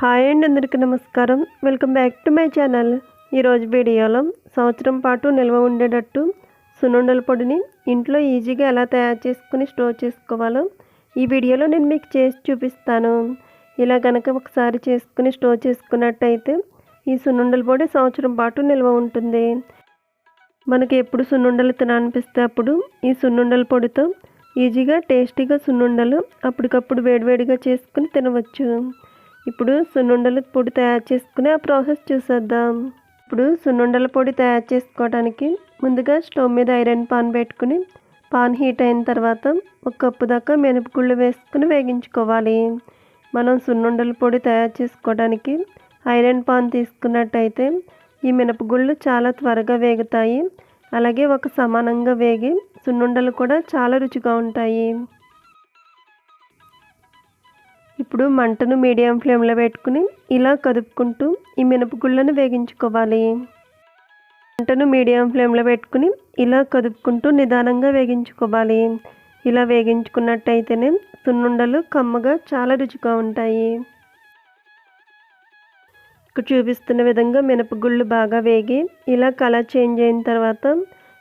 Hi అండి అందరికీ నమస్కారం. Welcome back to my channel. ఈరోజు వీడియోలో సంవత్సరం పాటు నిల్వ ఉండేటట్టు సున్నుండల పొడిని ఇంట్లో ఈజీగా ఎలా తయారు చేసుకుని స్టోర్ చేసుకోవాలో ఈ వీడియోలో నేను మీకు చేసి చూపిస్తాను. ఇలా కనుక ఒకసారి చేసుకుని స్టోర్ చేసుకున్నట్టయితే ఈ సున్నుండల పొడి సంవత్సరం పాటు నిల్వ ఉంటుంది. మనకి ఎప్పుడు సున్నుండలు తినాలనిపిస్తే అప్పుడు ఈ సున్నుండల పొడితో ఈజీగా టేస్టీగా సున్నుండలు అప్పటికప్పుడు వేడివేడిగా చేసుకుని తినవచ్చు. ఇప్పుడు సున్నుండల పొడి తయారు చేసుకుని ఆ ప్రాసెస్ చూసేద్దాం. ఇప్పుడు సున్నుండల పొడి తయారు చేసుకోవడానికి ముందుగా స్టవ్ మీద ఐరన్ పాన్ పెట్టుకుని పాన్ హీట్ అయిన తర్వాత ఒక కప్పు దాకా మినపగుళ్ళు వేసుకుని వేగించుకోవాలి. మనం సున్నుండల పొడి తయారు చేసుకోవడానికి ఐరన్ పాన్ తీసుకున్నట్టయితే ఈ మినపగుళ్ళు చాలా త్వరగా వేగుతాయి. అలాగే ఒక సమానంగా వేగి సున్నుండలు కూడా చాలా రుచిగా ఉంటాయి. ఇప్పుడు మంటను మీడియం ఫ్లేమ్లో పెట్టుకుని ఇలా కదుపుకుంటూ ఈ మినపగుళ్ళను వేగించుకోవాలి. మంటను మీడియం ఫ్లేమ్లో పెట్టుకుని ఇలా కదుపుకుంటూ నిదానంగా వేగించుకోవాలి. ఇలా వేగించుకున్నట్టయితేనే సున్నుండలు కమ్మగా చాలా రుచిగా ఉంటాయి. ఇక్కడ చూపిస్తున్న విధంగా మినపగుళ్ళు బాగా వేగి ఇలా కలర్ చేంజ్ అయిన తర్వాత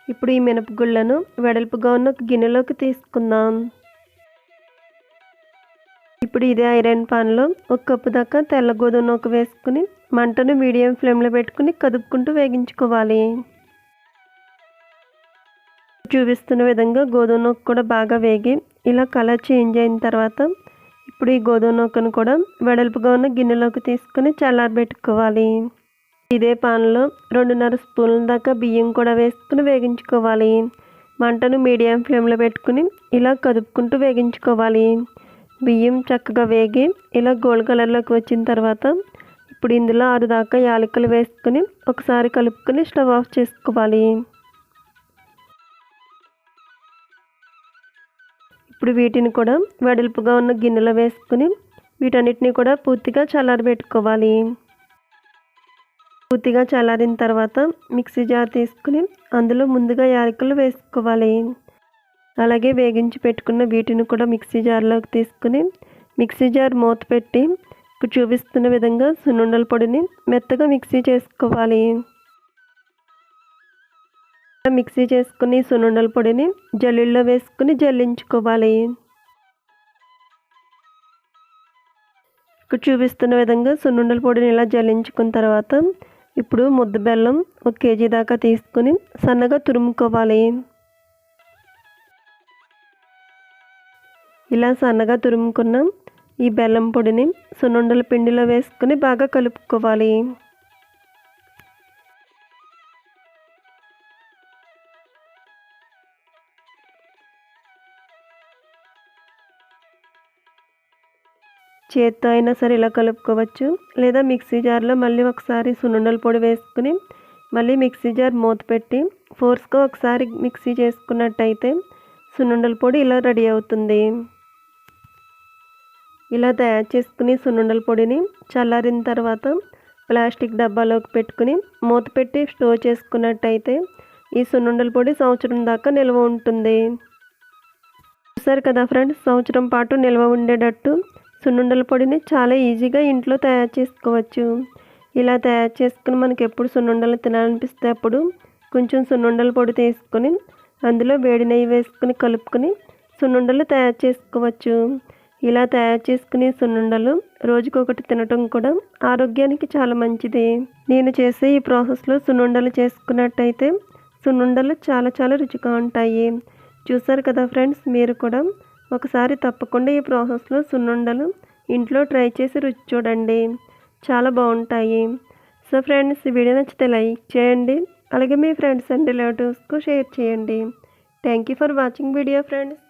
ఇప్పుడు ఈ మినపగుళ్ళను వెడల్పుగా ఉన్న ఒక గిన్నెలోకి తీసుకుందాం. ఇప్పుడు ఇదే ఐరన్ పాన్లో ఒక కప్పు దాకా తెల్ల గోధుమ నూక వేసుకుని మంటను మీడియం ఫ్లేమ్లో పెట్టుకుని కదుపుకుంటూ వేగించుకోవాలి. చూపిస్తున్న విధంగా గోధుమ నూక కూడా బాగా వేగి ఇలా కలర్ చేంజ్ అయిన తర్వాత ఇప్పుడు ఈ గోధుమ నూకను కూడా వెడల్పుగా ఉన్న గిన్నెలోకి తీసుకుని చల్లారబెట్టుకోవాలి ఇదే పాన్లో రెండున్నర స్పూన్ల దాకా బియ్యం కూడా వేసుకుని వేగించుకోవాలి. మంటను మీడియం ఫ్లేమ్లో పెట్టుకుని ఇలా కదుపుకుంటూ వేగించుకోవాలి. బియ్యం చక్కగా వేగి ఇలా గోల్డ్ కలర్లోకి వచ్చిన తర్వాత ఇప్పుడు ఇందులో ఆరు దాకా యాలకులు వేసుకుని ఒకసారి కలుపుకొని స్టవ్ ఆఫ్ చేసుకోవాలి. ఇప్పుడు వీటిని కూడా వెడల్పుగా ఉన్న గిన్నెలో వేసుకుని వీటన్నిటిని కూడా పూర్తిగా చల్లారబెట్టుకోవాలి పూర్తిగా చల్లారిన తర్వాత మిక్సీ జార్ తీసుకుని అందులో ముందుగా యాలకులు వేసుకోవాలి. అలాగే వేగించి పెట్టుకున్న వీటిని కూడా మిక్సీ జార్లోకి తీసుకుని మిక్సీ జార్ మూత పెట్టి చూపిస్తున్న విధంగా సున్నుండల పొడిని మెత్తగా మిక్సీ చేసుకోవాలి. మిక్సీ చేసుకుని సున్నుండల పొడిని జల్లిల్లో వేసుకుని జల్లించుకోవాలి. ఇక్కడ చూపిస్తున్న విధంగా సున్నుండల పొడిని ఇలా జల్లించుకున్న తర్వాత ఇప్పుడు ముద్ద బెల్లం ఒక కేజీ దాకా తీసుకుని సన్నగా తురుముకోవాలి. ఇలా సన్నగా తురుముకున్న ఈ బెల్లం పొడిని సున్నుండల పిండిలో వేసుకుని బాగా కలుపుకోవాలి. చేత్తో అయినా సరే ఇలా కలుపుకోవచ్చు. లేదా మిక్సీ జార్లో మళ్ళీ ఒకసారి సున్నుండల పొడి వేసుకుని మళ్ళీ మిక్సీ జార్ మూత పెట్టి ఫోర్స్గా ఒకసారి మిక్సీ చేసుకున్నట్టయితే సున్నుండల పొడి ఇలా రెడీ అవుతుంది. ఇలా తయారు చేసుకుని సున్నుండల పొడిని చల్లారిన తర్వాత ప్లాస్టిక్ డబ్బాలోకి పెట్టుకుని మూత పెట్టి స్టోర్ చేసుకున్నట్టయితే ఈ సున్నుండల పొడి సంవత్సరం దాకా నిల్వ ఉంటుంది. చూసారు కదా ఫ్రెండ్స్ సంవత్సరం పాటు నిల్వ ఉండేటట్టు సున్నుండల పొడిని చాలా ఈజీగా ఇంట్లో తయారు చేసుకోవచ్చు. ఇలా తయారు చేసుకుని మనకి ఎప్పుడు సున్నుండలు తినాలనిపిస్తే అప్పుడు కొంచెం సున్నుండల పొడి తీసుకొని అందులో వేడి నెయ్యి వేసుకుని కలుపుకొని సున్నుండలు తయారు చేసుకోవచ్చు. ఇలా తయారు చేసుకునే సున్నుండలు రోజుకొకటి తినటం కూడా ఆరోగ్యానికి చాలా మంచిది. నేను చేసే ఈ ప్రాసెస్లో సున్నుండలు చేసుకున్నట్టయితే సున్నుండలు చాలా చాలా రుచిగా ఉంటాయి. చూసారు కదా ఫ్రెండ్స్ మీరు కూడా ఒకసారి తప్పకుండా ఈ ప్రాసెస్లో సున్నుండలు ఇంట్లో ట్రై చేసి రుచి చూడండి. చాలా బాగుంటాయి. సో ఫ్రెండ్స్ వీడియో నచ్చితే లైక్ చేయండి అలాగే మీ ఫ్రెండ్స్ అండ్ రిలేటివ్స్కు షేర్ చేయండి. Thank you for watching video friends.